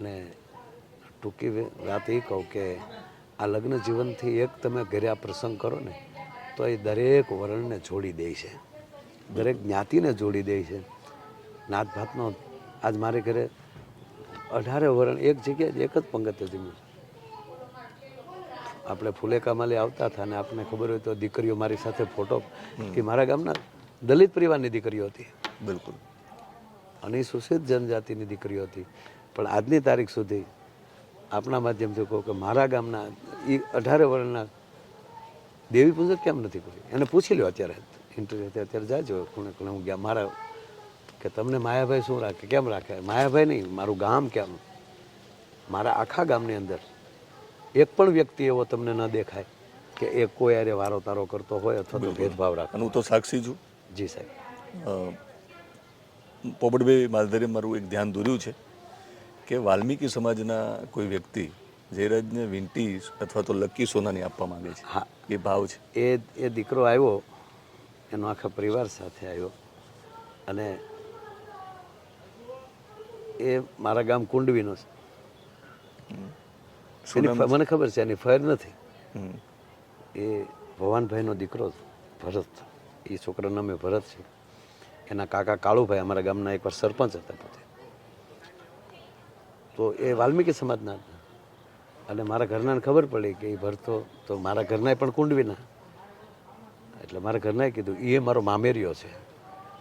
અને ટૂંકી વાત એ કહું કે આ લગ્ન જીવનથી એક તમે ઘરે આ પ્રસંગ કરો ને તો એ દરેક વર્ણને જોડી દે છે. દરેક જ્ઞાતિને જોડી દે છે. નાત ભાતનો આજ મારે ઘરે અઢારે વર્ણ એક જગ્યાએ જ એક જ પંગતે જમ્યું આપણે ફુલેકામાલી આવતા હતા અને આપણને ખબર હોય તો દીકરીઓ મારી સાથે ફોટો કે મારા ગામના દલિત પરિવારની દીકરીઓ હતી. બિલકુલ. અને સુશીત જનજાતિની દીકરીઓ હતી. પણ આજની તારીખ સુધી આપણા માધ્યમથી કહું કે મારા ગામના એ અઢારે વર્ષના દેવી પૂજક કેમ નથી કરી? એને પૂછી લ્યો અત્યારે. ઇન્ટરવ્યુ અત્યારે જાજો ખૂણે ખૂણે હું ગયા મારા કે તમને માયાભાઈ શું રાખે? કેમ રાખે? માયાભાઈ નહીં મારું ગામ કેમ? મારા આખા ગામની અંદર એક પણ વ્યક્તિ એવો તમને ન દેખાય કે એ કોઈ અરે વારો તારો કરતો હોય અથવા તો ભેદભાવ રાખે હું તો સાક્ષી છું. જી સાહેબ. પોપટભાઈ માલધારી મારું એક ધ્યાન દોર્યું છે. કે વાલ્મીકી સમાજના કોઈ વ્યક્તિ જયરાજને વિંટી અથવા તો લકી સોનાની આપવા માંગે છે? હા. એ ભાવ છે? એ એ દીકરો આવ્યો એનો આખા પરિવાર સાથે આવ્યો. અને એ મારા ગામ કુંડવીનો છે. મને ખબર છે એની ફેર નથી. એ ભવાનભાઈનો દીકરો ભરત. એ છોકરાનું નામે ભરત છે. એના કાકા કાળુભાઈ અમારા ગામના એકવાર સરપંચ હતા પોતે. તો એ વાલ્મીકી સમાજના હતા. અને મારા ઘરનાને ખબર પડી કે એ ભરતો તો મારા ઘરનાએ પણ કુંડવીના. એટલે મારા ઘરનાએ કીધું એ મારો મામેરિયો છે.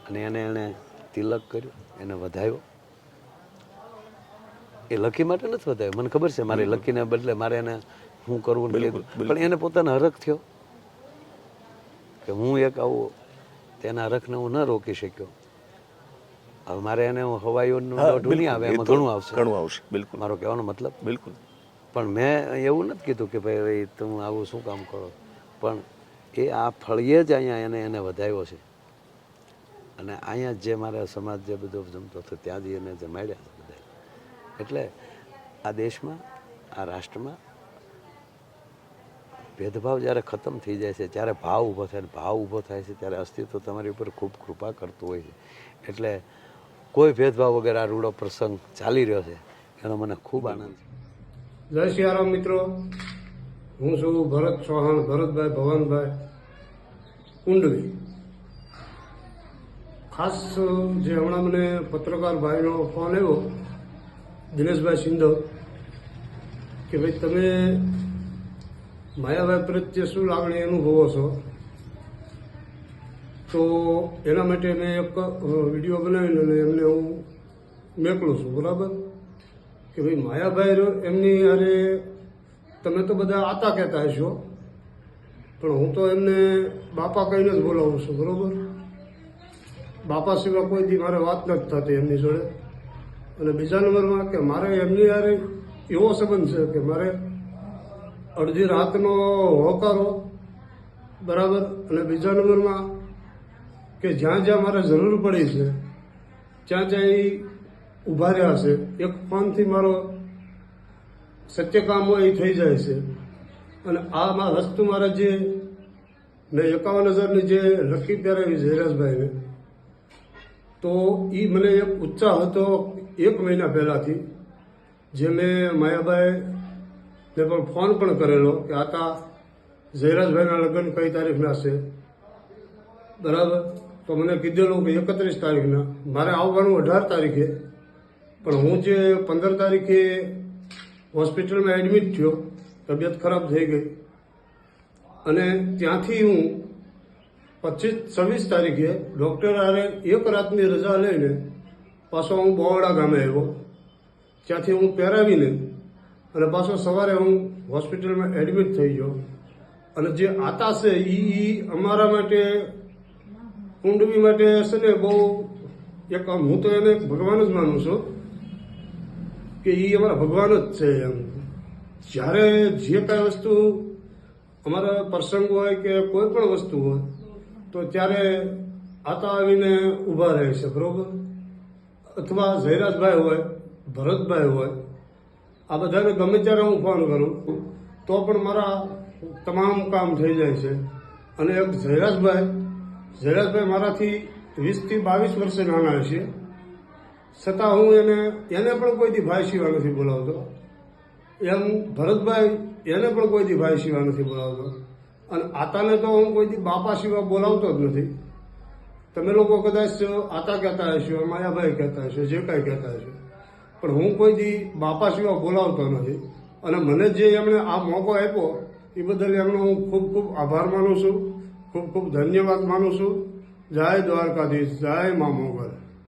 અને એને એણે તિલક કર્યું એને વધાયો. એ લકી માટે નથી વધાયો. મને ખબર છે મારે લકીને બદલે મારે એને હું કરવું. પણ એને પોતાનો હરખ થયો. કે હું એક આવું તેના હરખને હું ન રોકી શક્યો. હવે મારે એને હવાઈઓનું દોઢું નહીં આવે એમાં ઘણું આવશે. ઘણું આવશે. બિલકુલ. મારો કહેવાનો મતલબ? બિલકુલ. પણ મેં એવું નથી કીધું કે ભાઈ ભાઈ તમે આવું શું કામ કરો? પણ એ આ ફળીએ જ અહીંયા એને એને વધાવ્યો છે. અને અહીંયા જે મારા સમાજ જે બધો જમતો હતો ત્યાં જ એને જમાડ્યા બધા. એટલે આ દેશમાં આ રાષ્ટ્રમાં ભેદભાવ જ્યારે ખતમ થઈ જાય છે ત્યારે ભાવ ઊભો થાય ભાવ ઊભો થાય છે ત્યારે અસ્તિત્વ તમારી ઉપર ખૂબ કૃપા કરતું હોય છે. એટલે કોઈ ભેદભાવ વગર આ રૂડો પ્રસંગ ચાલી રહ્યો છે એનો મને ખૂબ આનંદ છે. જય સિયારામ મિત્રો. હું છું ભરત ચૌહાણ ભરતભાઈ ભવનભાઈ કુંડવી. ખાસ જે હમણાં મને પત્રકાર ભાઈનો ફોન આવ્યો દિનેશભાઈ સિંધવ કે ભાઈ તમે માયાભાઈ પ્રત્યે શું લાગણી અનુભવો છો? તો એના માટે મેં એક વીડિયો બનાવીને અને એમને હું મેકલું છું, બરાબર? કે ભાઈ, માયાભાઈ રહ્યો એમની અરે તમે તો બધા આતા કહેતા હશો, પણ હું તો એમને બાપા કહીને જ બોલાવું છું, બરાબર? બાપા સિવાય કોઈ દી મારે વાત નથી થતી એમની જોડે. અને બીજા નંબરમાં કે મારે એમની યારે એવો સંબંધ છે કે મારે અડધી રાતનો હોકારો, બરાબર? અને બીજા નંબરમાં કે જ્યાં જ્યાં મારે જરૂર પડી છે, ત્યાં જ્યાં એ ઊભા રહ્યા છે. એક ફોનથી મારો સત્ય કામ હોય એ થઈ જાય છે. અને આ વસ્તુ મારા જે મેં એકાવન હજારની જે લકી પહેરાવી જયરાજભાઈને, તો એ મને એક ઉત્સાહ હતો એક મહિના પહેલાંથી, જે મેં માયાભાઈ ને પણ ફોન પણ કરેલો કે આતા જયરાજભાઈના લગ્ન કઈ તારીખના છે? બરાબર? તો મને કીધેલું કે એકત્રીસ તારીખના. મારે આવવાનું અઢાર તારીખે. પણ હું જે પંદર તારીખે હોસ્પિટલમાં એડમિટ થયો, તબિયત ખરાબ થઈ ગઈ. અને ત્યાંથી હું પચીસ, છવ્વીસ તારીખે ડૉક્ટર આરે એક રાતની રજા લઈને પાછો હું બોવડા ગામે આવ્યો. ત્યાંથી હું પહેરાવીને અને પાછો સવારે હું હોસ્પિટલમાં એડમિટ થઈ ગયો. અને જે આતા છે એ અમારા માટે કુંડવી માટે છે ને બહુ એક હું તો એને ભગવાન જ માનું છું કે એ અમારા ભગવાન જ છે એમ. જ્યારે જે કાંઈ વસ્તુ અમારા પ્રસંગ હોય કે કોઈ પણ વસ્તુ હોય, તો ત્યારે આતા આવીને ઊભા રહે છે, બરોબર? અથવા જયરાજભાઈ હોય, ભરતભાઈ હોય, આ બધાને ગમે ત્યારે હું ફોન કરું, તો પણ મારા તમામ કામ થઈ જાય છે. અને એક જયરાજભાઈ જયરાજભાઈ મારાથી વીસથી બાવીસ વર્ષે નાના છે. છતાં હું એને એને પણ કોઈ દી ભાઈ સિવા નથી બોલાવતો. એમ ભરતભાઈ એને પણ કોઈ દી ભાઈ સિવા નથી બોલાવતો. અને આતાને તો હું કોઈ દી બાપા સિવા બોલાવતો જ નથી. તમે લોકો કદાચ આતા કહેતા હશો, માયાભાઈ કહેતા હશો, જે કાંઈ કહેતા હશો. પણ હું કોઈ દી બાપા સિવાય બોલાવતો નથી. અને મને જે એમણે આ મોકો આપ્યો, એ બદલ એમનો હું ખૂબ ખૂબ આભાર માનું છું. ખૂબ ખૂબ ધન્યવાદ માનું છું. જય દ્વારકાધીશ જય મા મોગલ.